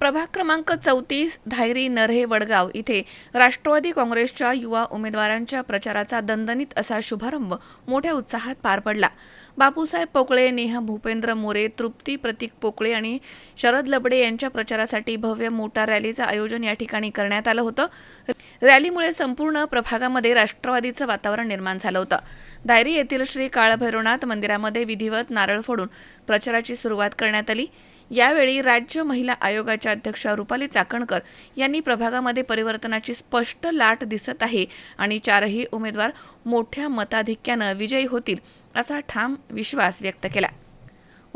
प्रभाग क्रमांक चौतीस धायरी नरहे वडगाव इथे राष्ट्रवादी काँग्रेसच्या युवा उमेदवारांच्या प्रचाराचा दणदणीत असा शुभारंभ मोठ्या उत्साहात पार पडला. बापूसाहेब पोकळे नेहा भूपेंद्र मोरे तृप्ती प्रतीक पोकळे आणि शरद लबडे यांच्या प्रचारासाठी भव्य मोटार रॅलीचं आयोजन या ठिकाणी करण्यात आलं होतं. रॅलीमुळे संपूर्ण प्रभागामध्ये राष्ट्रवादीचं वातावरण निर्माण झालं होतं. धायरी येथील श्री काळभैरवनाथ मंदिरामध्ये विधिवत नारळ फोडून प्रचाराची सुरुवात करण्यात आली. यावेळी राज्य महिला आयोगाच्या अध्यक्षा रुपाली चाकणकर यांनी प्रभागामध्ये परिवर्तनाची स्पष्ट लाट दिसत आहे आणि चारही उमेदवार मोठ्या मताधिक्यानं विजयी होतील असा ठाम विश्वास व्यक्त केला.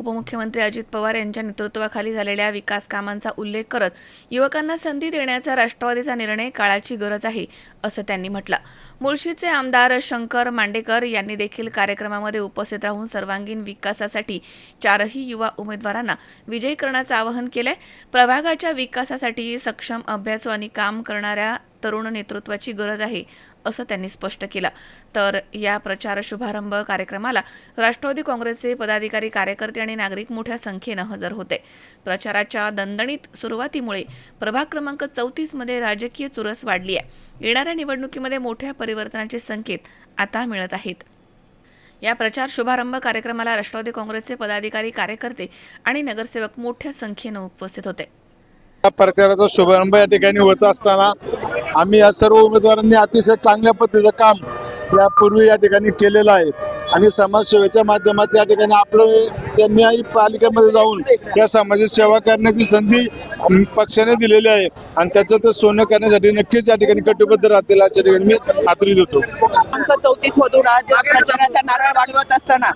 उपमुख्यमंत्री अजित पवार यांच्या नेतृत्वाखाली झालेल्या विकास कामांचा उल्लेख करत युवकांना संधी देण्याचा राष्ट्रवादीचा निर्णय काळाची गरज आहे असं त्यांनी म्हटलं. मुळशीचे आमदार शंकर मांडेकर यांनी देखील कार्यक्रमामध्ये उपस्थित राहून सर्वांगीण विकासासाठी चारही युवा उमेदवारांना विजयी करण्याचं आवाहन केलंय. प्रभागाच्या विकासासाठी सक्षम अभ्यासू आणि काम करणाऱ्या तरुण नेतृत्वाची गरज आहे असं त्यांनी स्पष्ट केलं. तर या प्रचार शुभारंभ कार्यक्रमाला राष्ट्रवादी काँग्रेसचे पदाधिकारी कार्यकर्ते आणि नागरिक मोठ्या संख्येनं हजर होते. प्रचाराच्या दणदणीत सुरुवातीमुळे प्रभाग क्रमांक चौतीसमध्ये राजकीय चुरस वाढली आहे. येणाऱ्या निवडणुकीमध्ये मोठ्या परिवर्तनाचे संकेत आता मिळत आहेत. या प्रचार शुभारंभ कार्यक्रमाला राष्ट्रवादी काँग्रेसचे पदाधिकारी कार्यकर्ते आणि नगरसेवक मोठ्या संख्येनं उपस्थित होते. या प्रचाराचा शुभारंभ या ठिकाणी होत असताना आम्ही या सर्व उमेदवारांनी अतिशय चांगल्या पद्धतीचं काम यापूर्वी या ठिकाणी केलेलं आहे. आणि समाजसेवेच्या माध्यमात या ठिकाणी आपलं त्यांनी पालिकेमध्ये जाऊन या समाजाची सेवा करण्याची संधी पक्षाने दिलेली आहे. आणि त्याचं तर सोनं करण्यासाठी नक्कीच या ठिकाणी कटिबद्ध राहतील अशा ठिकाणी मी खात्री देतो. चौतीस मधून आज प्रचाराचा नारळ वाढवत असताना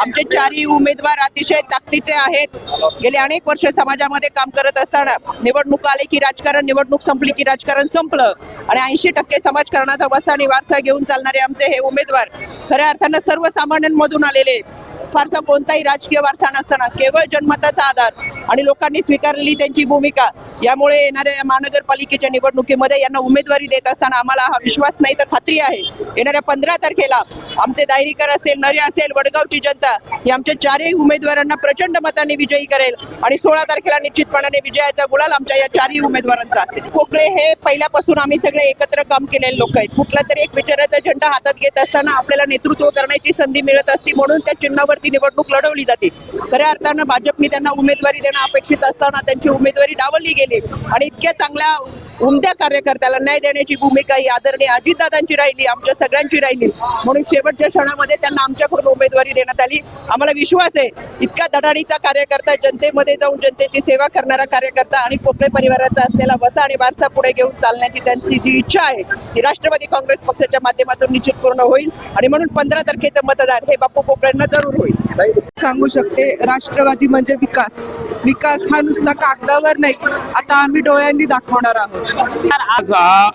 आमचे चारही उमेदवार अतिशय ताकदीचे आहेत. गेले अनेक वर्ष समाजामध्ये काम करत असताना निवडणूक आले की राजकारण निवडणूक संपली की राजकारण संपलं. आणि ऐंशी टक्के समाजकारणाचा वसा आणि वारसा घेऊन चालणारे आमचे हे उमेदवार खऱ्या अर्थानं सर्वसामान्यांमधून आलेले आहेत. फारसा कोणताही राजकीय वारसा नसताना केवळ जनमताचा आधार आणि लोकांनी स्वीकारलेली त्यांची भूमिका यामुळे येणाऱ्या या महानगरपालिकेच्या निवडणुकीमध्ये यांना उमेदवारी देत असताना आम्हाला हा विश्वास नाही तर खात्री आहे. येणाऱ्या पंधरा तारखेला आमचे दायरीकर असेल नरे असेल वडगावची जनता ही आमच्या चारही उमेदवारांना प्रचंड मताने विजयी करेल आणि सोळा तारखेला निश्चितपणाने विजयाचा गुलाल आमच्या या चारही उमेदवारांचा असेल. कोकळे हे पहिल्यापासून आम्ही सगळे एकत्र काम केलेले लोक आहेत. कुठला तरी एक विचाराचा झेंडा हातात घेत असताना आपल्याला नेतृत्व करण्याची संधी मिळत असती म्हणून त्या चिन्हावर चिन्हावरती निवडणूक लढवली जाते. खऱ्या अर्थानं भाजपने त्यांना उमेदवारी देणं अपेक्षित असताना त्यांची उमेदवारी डावलली गेली. आणि इतक्या चांगल्या उमद्या कार्यकर्त्याला न्याय देण्याची भूमिका ही आदरणीय अजितदादांची राहिली आमच्या सगळ्यांची राहिली. म्हणून शेवटच्या क्षणामध्ये त्यांना आमच्याकडून उमेदवारी देण्यात आली. आम्हाला विश्वास आहे इतका धडाडीचा कार्यकर्ता जनतेमध्ये जाऊन जनतेची सेवा करणारा कार्यकर्ता आणि पोपळे परिवाराचा असलेला वसा आणि वारसा पुढे घेऊन चालण्याची त्यांची जी इच्छा आहे ती राष्ट्रवादी काँग्रेस पक्षाच्या माध्यमातून निश्चित पूर्ण होईल. आणि म्हणून पंधरा तारखेचं मतदान हे बापू पोपळ्यांना जरूर होईल. सांगू शकते राष्ट्रवादी म्हणजे विकास. विकास हा नुसता कागदावर नाही आता आम्ही डोळ्यांनी दाखवणार आहोत. आज हा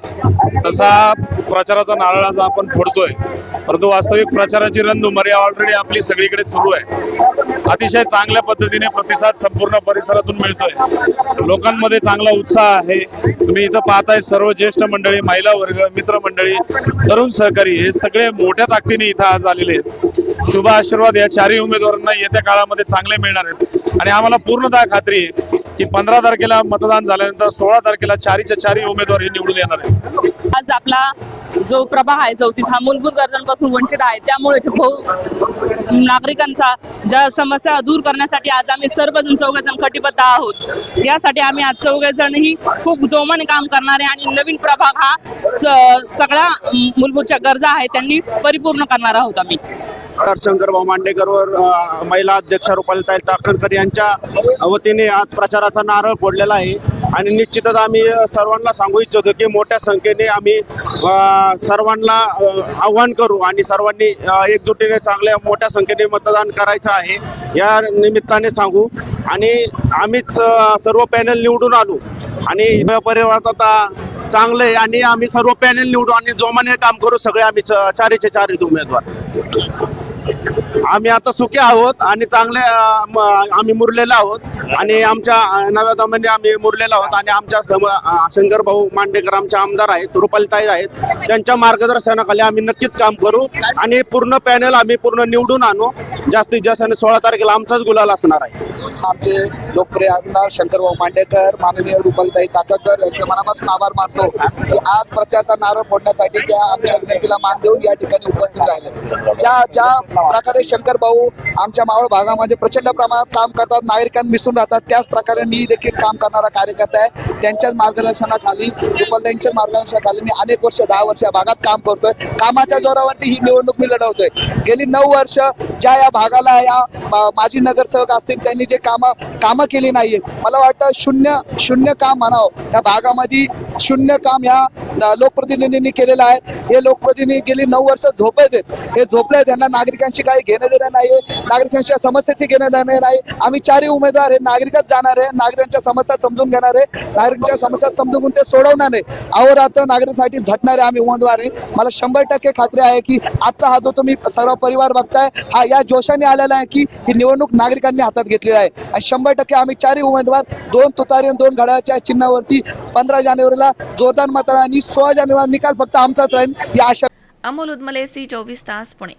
तसा प्रचाराचा नारळ आज आपण फोडतोय. परंतु वास्तविक प्रचाराची रणधुमारी ऑलरेडी आपली सगळीकडे सुरू आहे. अतिशय चांगल्या पद्धतीने प्रतिसाद संपूर्ण परिसरातून मिळतोय. लोकांमध्ये चांगला उत्साह आहे. तुम्ही इथं पाहताय सर्व ज्येष्ठ मंडळी महिला वर्ग मित्र मंडळी तरुण सहकारी हे सगळे मोठ्या ताकदीने इथं आज आलेले आहेत. शुभ आशीर्वाद या चारही उमेदवारांना येत्या काळामध्ये चांगले मिळणार आहेत. आणि आम्हाला पूर्णतः खात्री आहे की पंधरा तारखेला मतदान झाल्यानंतर सोळा तारखेला चारीच्या चारी उमेदवार हे निवडून येणार आहेत. आज आपला जो प्रभाग आहे चौतीस हा मूलभूत गरजांपासून वंचित आहे त्यामुळे नागरिकांचा ज्या समस्या दूर करण्यासाठी आज आम्ही सर्वजण चौघजण कटिबद्ध आहोत. यासाठी आम्ही आज चौघजणही खूप जोमाने काम करणारे आणि नवीन प्रभाग हा सगळ्या मूलभूतच्या गरजा आहेत त्यांनी परिपूर्ण करणार आहोत आम्ही. शंकरभाऊ मांडेकरवर महिला अध्यक्ष रुपालीताई ताकणकर यांच्या वतीने आज प्रचाराचा नारळ फोडलेला आहे. आणि निश्चितच आम्ही सर्वांना सांगू इच्छितो की मोठ्या संख्येने आम्ही सर्वांना आव्हान करू आणि सर्वांनी एकजुटीने चांगल्या मोठ्या संख्येने मतदान करायचं आहे या निमित्ताने सांगू. आणि आम्हीच सर्व पॅनल निवडून आलो आणि परिवर्तता चांगलं आहे आणि आम्ही सर्व पॅनल निवडू आणि जोमाने काम करू सगळे आम्ही चारीचे चारीत उमेदवार. आम्ही आता सुखी आहोत आणि चांगले आम्ही मुरलेले आहोत. आणि आमच्या नव्या दमाने आम्ही मुरलेला आहोत आणि आमच्या शंकर भाऊ मांडेकर आमच्या आमदार आहेत रुपालताई आहेत. त्यांच्या मार्गदर्शनाखाली आम्ही नक्कीच काम करू आणि पूर्ण पॅनल आम्ही पूर्ण निवडून आणू. जास्तीत जास्त आणि सोळा तारखेला आमचाच गुलाल असणार आहे. आमचे लोकप्रिय आमदार शंकरभाऊ मांडेकर माननीय रुपालताई चाकणकर यांचे मनापासून आभार मानतो. की आज प्रचारचा नारळ फोडण्यासाठी त्या आमच्या विनंतीला मान देऊन या ठिकाणी उपस्थित राहिले. ज्या ज्या प्रकारे शंकर भाऊ आमच्या मावळ भागामध्ये प्रचंड प्रमाणात काम करतात नागरिकांना मिसळून राहतात त्याच प्रकारे मी देखील काम करणारा कार्यकर्ता आहे. त्यांच्याच मार्गदर्शनाखाली रुपालताईंच्याच मार्गदर्शनाखाली मी अनेक वर्ष दहा वर्ष या भागात काम करतोय. कामाच्या जोरावरती ही निवडणूक मी लढवतोय. गेली नऊ वर्ष ज्या या भागाला या माजी नगरसेवक असतील त्यांनी जे कामं कामं केली नाहीये मला वाटतं शून्य शून्य काम म्हणावं. या भागामध्ये शून्य काम या लोकप्रतिनिधींनी केलेलं आहे. हे लोकप्रतिनिधी गेली नऊ वर्ष झोपत आहेत. हे झोपले त्यांना नागरिकांशी काही घेणं देणं नाही नागरिकांच्या समस्याची घेणं देणं नाही. आम्ही चारही उमेदवार हे नागरिकच जाणार आहे. नागरिकांच्या समस्या समजून घेणार आहे. नागरिकांच्या समस्या समजून घेऊन ते सोडवणार आहे अहोरात्र नागरिकांसाठी झटणारे आम्ही उमेदवार आहे. मला शंभर टक्के खात्री आहे की आजचा हा जो तुम्ही सर्व परिवार बघताय हा या जोशाने आलेला आहे की ही निवडणूक नागरिकांनी हातात घेतलेली आहे. आणि शंभर टक्के आम्ही चारही उमेदवार दोन तुतारी आणि दोन घड्याच्या चिन्हावरती पंधरा जानेवारीला जोरदार मतांनी सोळा जानेवारी निकाल फक्त आमचाच राहील. ही आशा अमोल उदमले सी चोवीस तास पुणे.